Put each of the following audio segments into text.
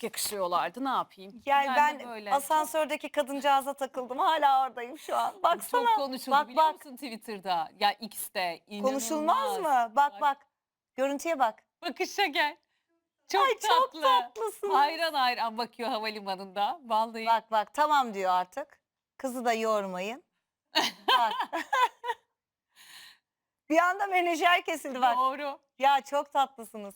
çok yakışıyorlardı ne yapayım. Yani ben böyle. asansördeki kadıncağıza takıldım. Hala oradayım şu an. çok, Baksana. çok konuşuldu bak, biliyor bak. musun Twitter'da? Ya X'te Konuşulmaz inanılmaz. mı? Bak Bak. Görüntüye bak. Bakışa gel. Çok Ay çok tatlı. tatlısın. Hayran hayran bakıyor havalimanında. Vallahi Bak bak tamam diyor artık. Kızı da yormayın. Bak. bir anda menajer kesildi bak. doğru. Ya çok tatlısınız.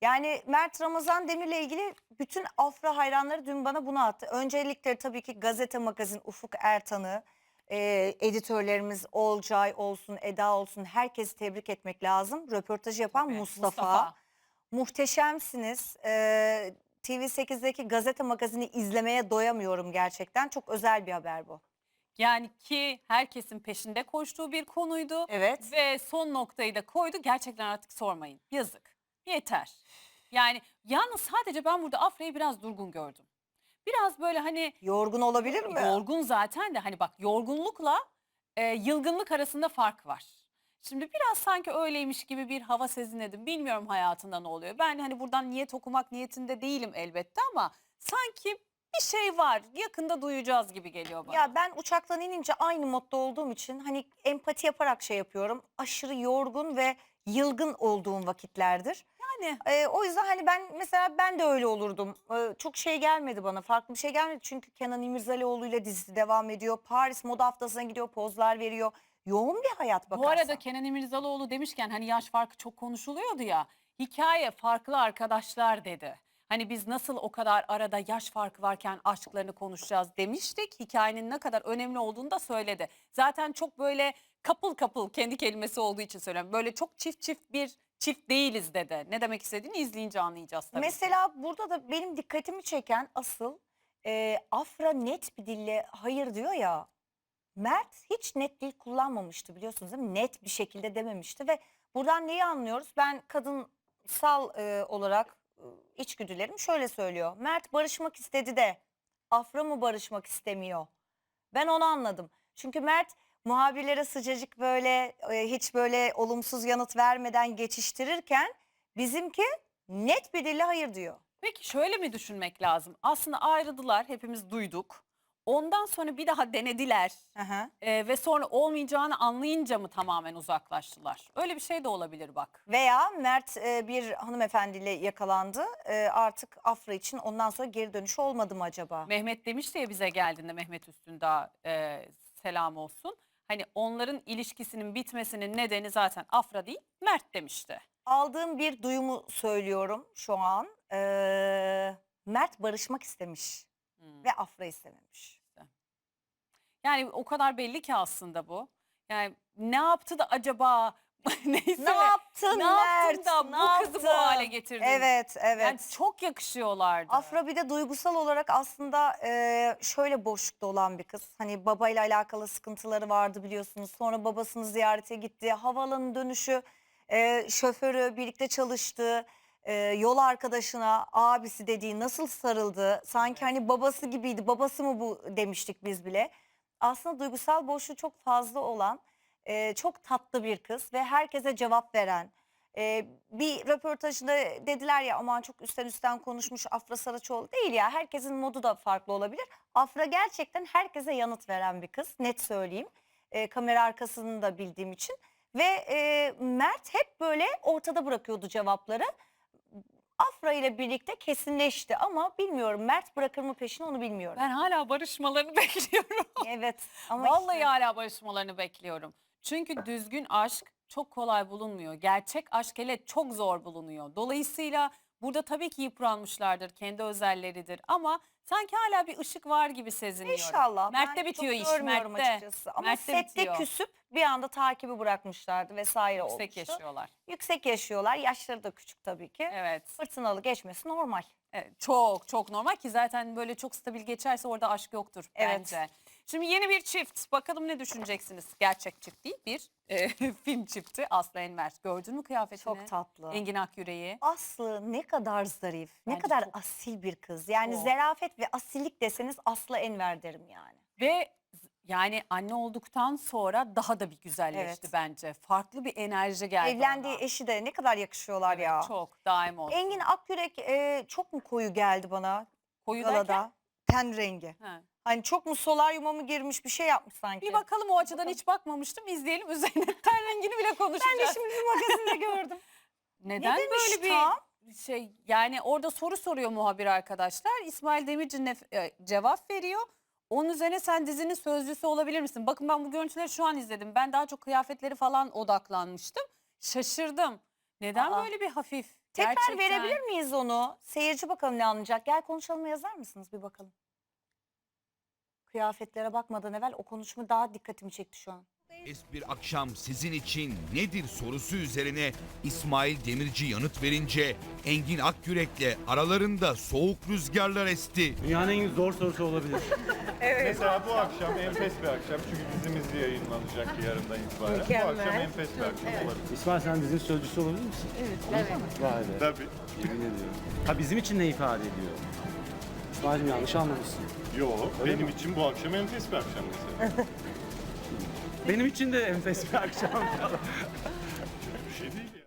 Yani Mert Ramazan Demir'le ilgili bütün Afra hayranları dün bana bunu attı. Öncelikle tabii ki gazete magazin Ufuk Ertan'ı, e, editörlerimiz Olcay olsun, Eda olsun herkesi tebrik etmek lazım. Röportajı yapan Tabii, Mustafa. Muhteşemsiniz. Ee, TV8'deki gazete magazini izlemeye doyamıyorum gerçekten. Çok özel bir haber bu. Yani ki herkesin peşinde koştuğu bir konuydu. Evet. Ve son noktayı da koydu. Gerçekten artık sormayın. Yazık. Yeter. Yani yalnız sadece ben burada Afra'yı biraz durgun gördüm. Biraz böyle hani Yorgun olabilir mi? yorgun zaten de hani bak yorgunlukla e, yılgınlık arasında fark var. Şimdi biraz sanki öyleymiş gibi bir hava sezinledim. Bilmiyorum hayatında ne oluyor. Ben hani buradan niyet okumak niyetinde değilim elbette ama sanki bir şey var. Yakında duyacağız gibi geliyor bana. Ya ben uçaktan inince aynı modda olduğum için hani empati yaparak şey yapıyorum. Aşırı yorgun ve yılgın olduğum vakitlerdir. Yani Ee, o yüzden hani ben mesela ben de öyle olurdum. Ee, çok şey gelmedi bana. Farklı bir şey gelmedi. Çünkü Kenan İmirzalıoğlu ile dizisi devam ediyor. Paris Moda Haftası'na gidiyor, pozlar veriyor. Yoğun bir hayat bakarsan. Bu arada Kenan İmirzalıoğlu demişken hani yaş farkı çok konuşuluyordu ya. Hikaye farklı arkadaşlar dedi. Hani biz nasıl o kadar arada yaş farkı varken aşklarını konuşacağız demiştik. Hikayenin ne kadar önemli olduğunu da söyledi. Zaten çok böyle kapıl kapıl kendi kelimesi olduğu için söylüyorum. Böyle çok çift çift bir çift değiliz dedi. Ne demek istediğini izleyince anlayacağız tabii. Mesela burada da benim dikkatimi çeken asıl e, Afra net bir dille hayır diyor ya. Mert hiç net dil kullanmamıştı biliyorsunuz değil mi? Net bir şekilde dememişti ve buradan neyi anlıyoruz? Ben kadınsal e, olarak e, içgüdülerim şöyle söylüyor. Mert barışmak istedi de Afra mı barışmak istemiyor? Ben onu anladım. Çünkü Mert muhabirlere sıcacık böyle e, hiç böyle olumsuz yanıt vermeden geçiştirirken bizimki net bir dille hayır diyor. Peki şöyle mi düşünmek lazım? Aslında ayrıldılar hepimiz duyduk. Ondan sonra bir daha denediler. Aha. Ee, ve sonra olmayacağını anlayınca mı tamamen uzaklaştılar? Öyle bir şey de olabilir bak. Veya Mert e, bir hanımefendiyle yakalandı. E, artık Afra için ondan sonra geri dönüşü olmadı mı acaba? Mehmet demişti ya bize geldiğinde Mehmet Üstündağ e, selam olsun. Hani onların ilişkisinin bitmesinin nedeni zaten Afra değil Mert demişti. Aldığım bir duyumu söylüyorum şu an. E, Mert barışmak istemiş Hmm. ve Afra istememiş. Yani o kadar belli ki aslında bu. Yani ne yaptı da acaba neyse Ne yaptın ne Mert? yaptın da Ne bu kızı bu yaptın? hale getirdin? Evet, evet. Yani çok yakışıyorlardı. Afra bir de duygusal olarak aslında e, şöyle boşlukta olan bir kız. Hani babayla alakalı sıkıntıları vardı biliyorsunuz. Sonra babasını ziyarete gitti. Havaalanı dönüşü e, şoförü birlikte çalıştı. E, yol arkadaşına abisi dediği nasıl sarıldı. Sanki hani babası gibiydi. Babası mı bu demiştik biz bile. Aslında duygusal boşluğu çok fazla olan e, çok tatlı bir kız ve herkese cevap veren. Ee, bir röportajında dediler ya aman çok üstten üstten konuşmuş Afra Saraçoğlu değil ya herkesin modu da farklı olabilir. Afra gerçekten herkese yanıt veren bir kız net söyleyeyim Ee, kamera arkasını da bildiğim için ve e, Mert hep böyle ortada bırakıyordu cevapları. Afra ile birlikte kesinleşti ama bilmiyorum Mert bırakır mı peşini onu bilmiyorum. Ben hala barışmalarını bekliyorum. Evet ama Vallahi işte- hala barışmalarını bekliyorum. Çünkü düzgün aşk çok kolay bulunmuyor. Gerçek aşk hele çok zor bulunuyor. Dolayısıyla burada tabii ki yıpranmışlardır. Kendi özelleridir. Ama sanki hala bir ışık var gibi seziniyorum. İnşallah. Mert'te Ben bitiyor çok iş, görmüyorum Mert'te. açıkçası. Ama Mert'te sette bitiyor. küsüp bir anda takibi bırakmışlardı vesaire Yüksek olmuştu. yaşıyorlar. Yüksek yaşıyorlar. Yaşları da küçük tabii ki. Evet. Fırtınalı geçmesi normal. Evet, çok çok normal ki zaten böyle çok stabil geçerse orada aşk yoktur Evet. bence. Şimdi yeni bir çift. Bakalım ne düşüneceksiniz? Gerçek çift değil bir e, film çifti. Aslı Enver. Gördün mü kıyafetini? Çok tatlı. Engin Akyüreği. Aslı ne kadar zarif, ne Bence kadar çok- asil bir kız. Yani Çok. zerafet ve asillik deseniz Aslı Enver derim yani. Ve z- Yani anne olduktan sonra daha da bir güzelleşti Evet. bence. Farklı bir enerji geldi Evlendiği ona. eşi de ne kadar yakışıyorlar Evet, ya. Çok daim olsun. Engin Akyürek e, çok mu koyu geldi bana Koyu galada? derken? Ten rengi. Ha. Hani çok mu solaryuma mı girmiş bir şey yapmış sanki. Bir bakalım o açıdan Bakalım. hiç bakmamıştım. İzleyelim üzerine ten rengini bile konuşacağız. ben de şimdi bir magazinde gördüm. Neden ne böyle bir tam? şey yani orada soru soruyor muhabir arkadaşlar. İsmail Demirci nef- e, cevap veriyor. Onun üzerine sen dizinin sözcüsü olabilir misin? Bakın ben bu görüntüleri şu an izledim. Ben daha çok kıyafetleri falan odaklanmıştım. Şaşırdım. Neden Aa. böyle bir hafif? Tekrar Gerçekten. verebilir miyiz onu? Seyirci bakalım ne anlayacak. Gel konuşalım yazar mısınız bir bakalım. Kıyafetlere bakmadan evvel o konuşma daha dikkatimi çekti şu an. Es bir akşam sizin için nedir sorusu üzerine İsmail Demirci yanıt verince Engin Akyürek'le aralarında soğuk rüzgarlar esti. Dünyanın en zor sorusu olabilir. Mesela bu akşam enfes bir akşam çünkü dizimiz yayınlanacak yarından itibaren. Bu akşam enfes bir akşam olabilir. İsmail sen dizinin sözcüsü olabilir misin? Evet. Vay be. Tabii. Yemin ediyorum. Ha bizim için ne ifade ediyor? İsmail'cim yanlış anlamışsın. Yok, Öyle benim mi? için bu akşam enfes bir akşam mesela. Benim için de enfes bir akşam. bir şey değil ya.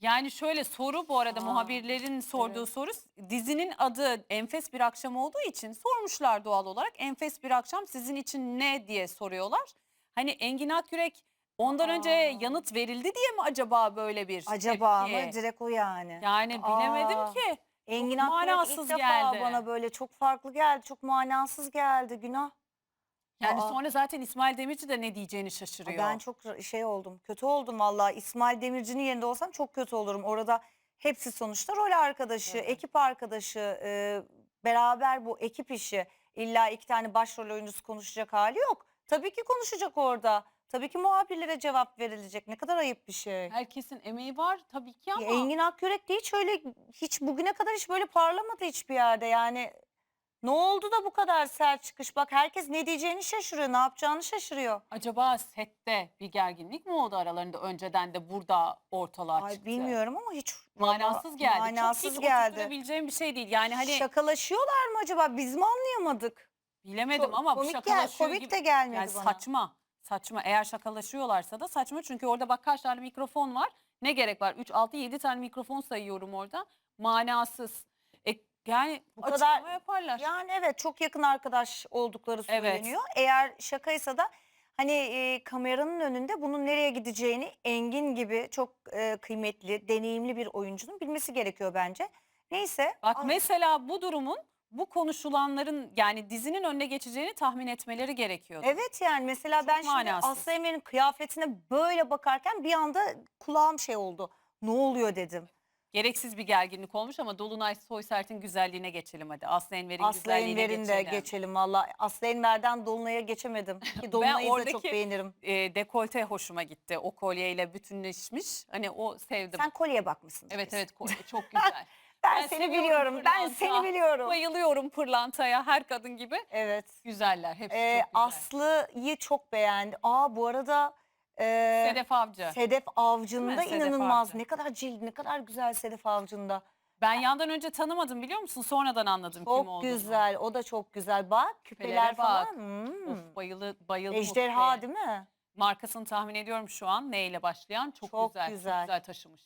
Yani şöyle soru bu arada muhabirlerin sorduğu soru dizinin adı Enfes Bir Akşam olduğu için sormuşlar doğal olarak. Enfes Bir Akşam sizin için ne diye soruyorlar. Hani Engin Akyürek ondan önce yanıt verildi diye mi acaba böyle bir Acaba tepki? mı direkt o yani. Yani bilemedim Aa. ki. Engin çok manasız ilk defa geldi. bana böyle çok farklı geldi. Çok manasız geldi günah. Yani Aa. sonra zaten İsmail Demirci de ne diyeceğini şaşırıyor. Ben çok şey oldum. Kötü oldum vallahi. İsmail Demirci'nin yerinde olsam çok kötü olurum. Orada hepsi sonuçta rol arkadaşı, ekip arkadaşı, e, beraber bu ekip işi. İlla iki tane başrol oyuncusu konuşacak hali yok. Tabii ki konuşacak orada. Tabii ki muhabirlere cevap verilecek. Ne kadar ayıp bir şey. Herkesin emeği var tabii ki ama Ya Engin Akyürek de hiç öyle hiç bugüne kadar hiç böyle parlamadı hiçbir yerde yani. Ne oldu da bu kadar sert çıkış? Bak herkes ne diyeceğini şaşırıyor, ne yapacağını şaşırıyor. acaba sette bir gerginlik mi oldu aralarında önceden de burada ortalığa Ay çıktı? bilmiyorum ama hiç Manasız geldi. Manasız Çok hiç geldi. oturtabileceğim bir şey değil. Yani hani Şakalaşıyorlar mı acaba? Biz mi anlayamadık? bilemedim Çok ama bu komik, gel, şakalaşıyor komik gibi. de gelmedi Yani bana. saçma. Saçma. Eğer şakalaşıyorlarsa da saçma. Çünkü orada bak kaç tane mikrofon var. Ne gerek var? 3, 6, 7 tane mikrofon sayıyorum orada. Manasız. E, yani Bu kadar- yaparlar. Yani evet çok yakın arkadaş oldukları Evet. söyleniyor. Eğer şakaysa da hani e, kameranın önünde bunun nereye gideceğini Engin gibi çok e, kıymetli, deneyimli bir oyuncunun bilmesi gerekiyor bence. Neyse. Bak ah, mesela bu durumun bu konuşulanların yani dizinin önüne geçeceğini tahmin etmeleri gerekiyordu. Evet yani mesela Çok ben şimdi manasız. Aslı Emir'in kıyafetine böyle bakarken bir anda kulağım şey oldu. Ne oluyor dedim. Gereksiz bir gerginlik olmuş ama Dolunay Soysert'in güzelliğine geçelim hadi. Aslı Enver'in Aslı güzelliğine Enver'in de geçelim. geçelim valla. Aslı Enver'den Dolunay'a geçemedim. Ki Dolunay'ı da çok oradaki- beğenirim. e, dekolte hoşuma gitti. O kolyeyle bütünleşmiş. Hani o sevdim. Sen kolyeye bakmışsın. evet evet kolye çok güzel. Ben, Ben seni biliyorum. Ben seni biliyorum. Bayılıyorum pırlantaya her kadın gibi. Evet. Güzeller hepsi Ee, çok güzel. Aslı'yı çok beğendi. Aa bu arada e, Sedef Avcı. Sedef Avcı'nın da inanılmaz. Avcı. Ne kadar cilt, ne kadar güzel Sedef Avcı'nda. Ben yandan önce tanımadım biliyor musun? Sonradan anladım kim Çok olduğunu. güzel. O da çok güzel. Bak küpeler Küpelere falan. bak. Hmm. Of bayılı, bayıldım. Ejderha değil mi? Markasını tahmin ediyorum şu an. Neyle başlayan? Çok, Çok güzel. güzel. Çok güzel taşımış.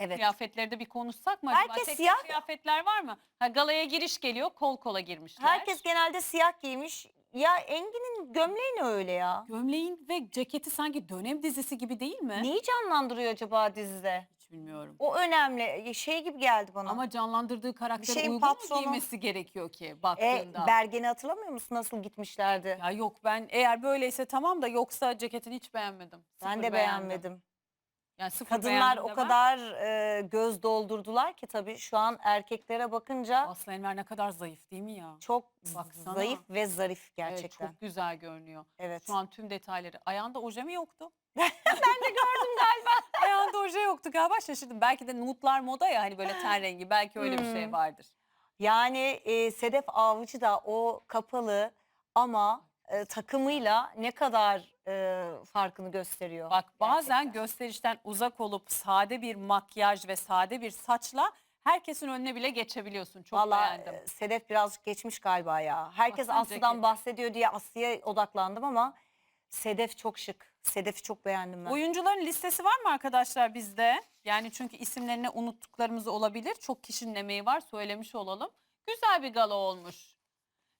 Evet. Kıyafetleri de bir konuşsak mı acaba? Herkes tek siyah- kıyafetler var mı? Ha, galaya giriş geliyor. Kol kola girmişler. Herkes genelde siyah giymiş. Ya Engin'in gömleği ne öyle ya? Gömleğin ve ceketi sanki dönem dizisi gibi değil mi? Neyi canlandırıyor acaba dizide? Hiç bilmiyorum. O önemli. Şey gibi geldi bana. Ama canlandırdığı karaktere şeyin uygun mu patronu- giymesi gerekiyor ki e, baktığında? Bergen'i hatırlamıyor musun nasıl gitmişlerdi? Ya yok ben eğer böyleyse tamam da yoksa ceketini hiç beğenmedim. ben Sıfır de beğendim. beğenmedim. Yani sıfır Kadınlar beğendim o kadar e, göz doldurdular ki tabii şu an erkeklere bakınca Aslı Enver ne kadar zayıf değil mi ya? çok Baksana. zayıf ve zarif Evet, gerçekten. çok güzel görünüyor. Evet. Şu an tüm detayları. Ayağında oje mi yoktu? ben de gördüm galiba. Ayağında oje yoktu galiba şaşırdım. Belki de nutlar moda ya hani böyle ten rengi. Belki öyle bir şey Hmm. vardır. Yani e, Sedef Avcı da o kapalı ama e, takımıyla ne kadar e, farkını gösteriyor. Bak bazen gerçekten. gösterişten uzak olup sade bir makyaj ve sade bir saçla herkesin önüne bile geçebiliyorsun. Çok Vallahi beğendim. e, Sedef birazcık geçmiş galiba ya. Herkes Baksana Aslı'dan ceket. bahsediyor diye Aslı'ya odaklandım ama Sedef çok şık. Sedef'i çok beğendim ben. Oyuncuların listesi var mı arkadaşlar bizde? Yani çünkü isimlerini unuttuklarımız olabilir. Çok kişinin emeği var söylemiş olalım. Güzel bir gala olmuş.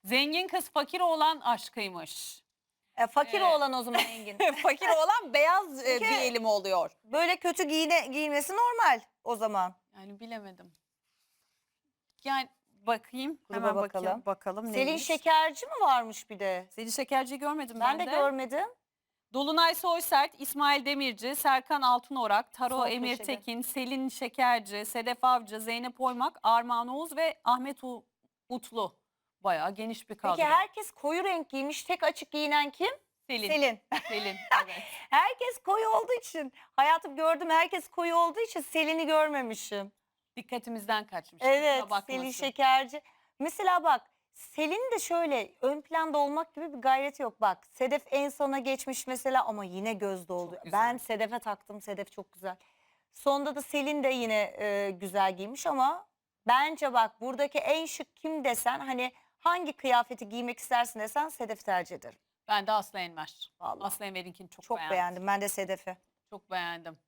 Zengin kız fakir oğlan aşkıymış. E, fakir Ee, olan o zaman Engin. fakir olan beyaz e, bir elim oluyor. Böyle kötü giyine, giyinmesi normal o zaman. Yani bilemedim. Yani bakayım. Gruba hemen bakalım. bakayım. Bakalım Selin neymiş? Şekerci mi varmış bir de? Selin Şekerci'yi görmedim Ben, ben, de görmedim. Dolunay Soysert, İsmail Demirci, Serkan Altınorak, Taro Sol Emir köşede. Tekin, Selin Şekerci, Sedef Avcı, Zeynep Oymak, Armağan Oğuz ve Ahmet U- Utlu. Bayağı geniş bir kadro. Peki herkes koyu renk giymiş. Tek açık giyinen kim? Selin. Selin. Selin, evet. Herkes koyu olduğu için. Hayatım gördüm herkes koyu olduğu için Selin'i görmemişim. Dikkatimizden kaçmış. Evet kusura Selin. Şekerci. Mesela bak Selin de şöyle ön planda olmak gibi bir gayreti yok. Bak Sedef en sona geçmiş mesela ama yine göz doldu. Çok güzel. Ben Sedef'e taktım. Sedef çok güzel. Sonda da Selin de yine e, güzel giymiş ama bence bak buradaki en şık kim desen hani hangi kıyafeti giymek istersin desen Sedef tercih ederim. Ben de Aslı Enver. Vallahi. Aslı Enver'inkini çok, Çok beğendim. beğendim. Ben de Sedef'i. Çok beğendim.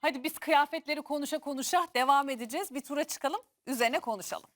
Hadi biz kıyafetleri konuşa konuşa devam edeceğiz. Bir tura çıkalım, üzerine konuşalım.